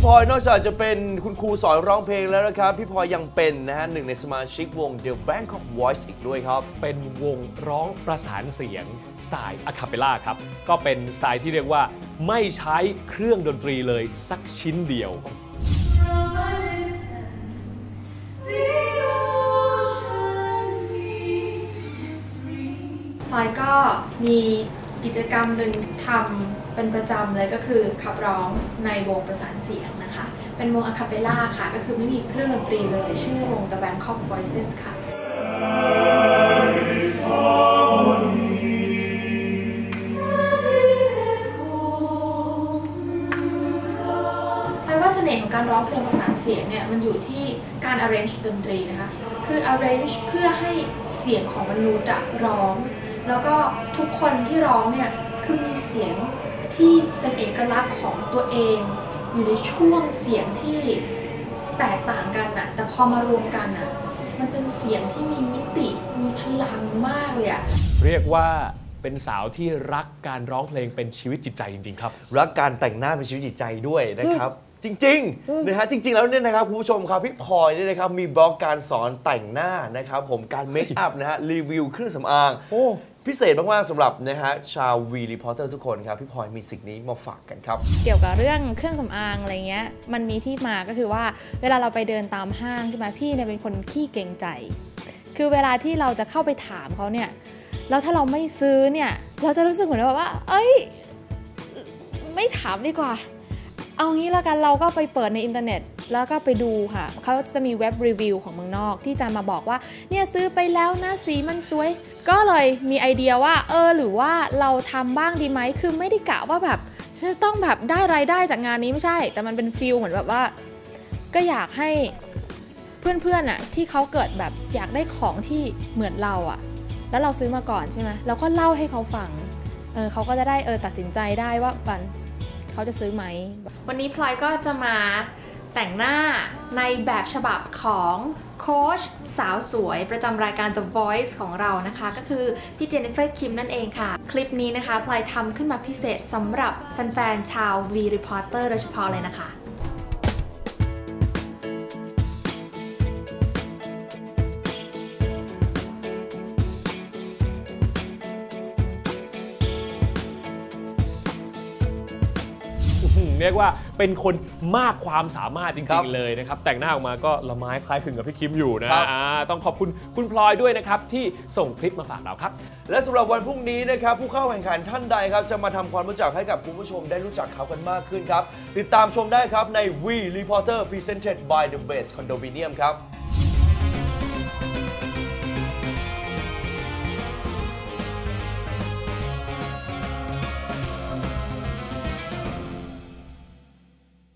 พี่พลอยนอกจากจะเป็นคุณครูสอนร้องเพลงแล้วนะครับ พี่พลอยยังเป็นนะฮะหนึ่งในสมาชิกวง The Bangkok Voice อีกด้วยครับ เป็นวงร้องประสานเสียงสไตล์อะคาเปล่าครับ ก็เป็นสไตล์ที่เรียกว่าไม่ใช้เครื่องดนตรีเลยสักชิ้นเดียว From a distance, the ocean meets the stream. พลอยก็มี กิจกรรมหนึ่งทำเป็นประจำเลยก็คือขับร้องในวงประสานเสียงนะคะ เป็นวงอะคาเปล่าค่ะ ก็คือไม่มีเครื่องดนตรีเลย ชื่อวง The Bangkok Voices ค่ะแปลว่าเสน่ห์ของการร้องเพลงประสานเสียงเนี่ยมันอยู่ที่การ arrange ดนตรีนะคะ คือ arrange เพื่อให้เสียงของมนุษย์อะร้อง แล้วก็ทุกคนที่ร้องเนี่ยคือมีเสียงที่เป็นเอกลักษณ์ของตัวเอง อยู่ในช่วงเสียงที่แตกต่างกันอะแต่พอมารวมกันอะมันเป็นเสียงที่มีมิติมีพลังมากเลยอะเรียกว่าเป็นสาวที่รักการร้องเพลงเป็นชีวิตจิตใจจริง ๆ ครับ รักการแต่งหน้าเป็นชีวิตจิตใจด้วยนะครับ จริงๆนะฮะจริง ๆ แล้วเนี่ยนะครับคุณผู้ชมครับพี่พลอยเนี่ยนะครับมีบล็อกการสอนแต่งหน้านะครับผมการเมคอัพนะฮะรีวิวเครื่องสำอางโอ้ พิเศษมากๆสำหรับนะฮะชาววีรีพอร์เตอร์ทุกคนครับ พี่พลอยมีสิ่งนี้มาฝากกันครับ เกี่ยวกับเรื่องเครื่องสำอางอะไรเงี้ย มันมีที่มาก็คือว่าเวลาเราไปเดินตามห้างใช่ไหมพี่เนี่ยเป็นคนขี้เกรงใจ คือเวลาที่เราจะเข้าไปถามเขาเนี่ยแล้วถ้าเราไม่ซื้อเนี่ยเราจะรู้สึกเหมือนแบบว่า เอ้ย ไม่ถามดีกว่า เอางี้แล้วกันเราก็ไปเปิดในอินเทอร์เน็ต แล้วก็ไปดูค่ะ เขาจะมีเว็บรีวิวของเมืองนอกที่จะมาบอกว่า เนี่ยซื้อไปแล้วนะสีมันสวย ก็เลยมีไอเดียว่า เออ หรือว่าเราทำบ้างดีไหม คือไม่ได้กะว่าแบบฉันจะต้องแบบได้รายได้จากงานนี้ไม่ใช่ แต่มันเป็นฟิลเหมือนแบบว่า ก็อยากให้เพื่อนๆอะที่เขาเกิดแบบอยากได้ของที่เหมือนเราอะแล้วเราซื้อมาก่อนใช่ไหมเราก็เล่าให้เขาฟัง เออเขาก็จะได้เออตัดสินใจได้ว่าปันเขาจะซื้อไหม วันนี้พลอยก็จะมา แต่งหน้าในแบบฉบับของโค้ชสาวสวยประจำรายการ The Voice ของเรานะคะ ก็คือพี่เจนนิเฟอร์คิมนั่นเองค่ะ คลิปนี้นะคะพลายทำขึ้นมาพิเศษสำหรับแฟนๆชาว V Reporter โดยเฉพาะเลยนะคะ เรียกว่าเป็นคนมากความสามารถจครัริบงๆเลยนะครับ แต่งหน้าออกมาก็ละไม้คล้ายคลึงกับพี่คิมอยู่นะครับ อ่าต้องขอบคุณคุณพลอยด้วยนะครับ ที่ส่งคลิปมาฝากเราครับ และสำหรับวันพรุ่งนี้นะครับ ผู้เข้าแข่งขันท่านใดครับ จะมาทำความรู้จักให้กับคุณผู้ชมได้รู้จักเขากันมากขึ้นครับ ติดตามชมได้ครับใน We Reporter Presented by The Best Condominium ครับ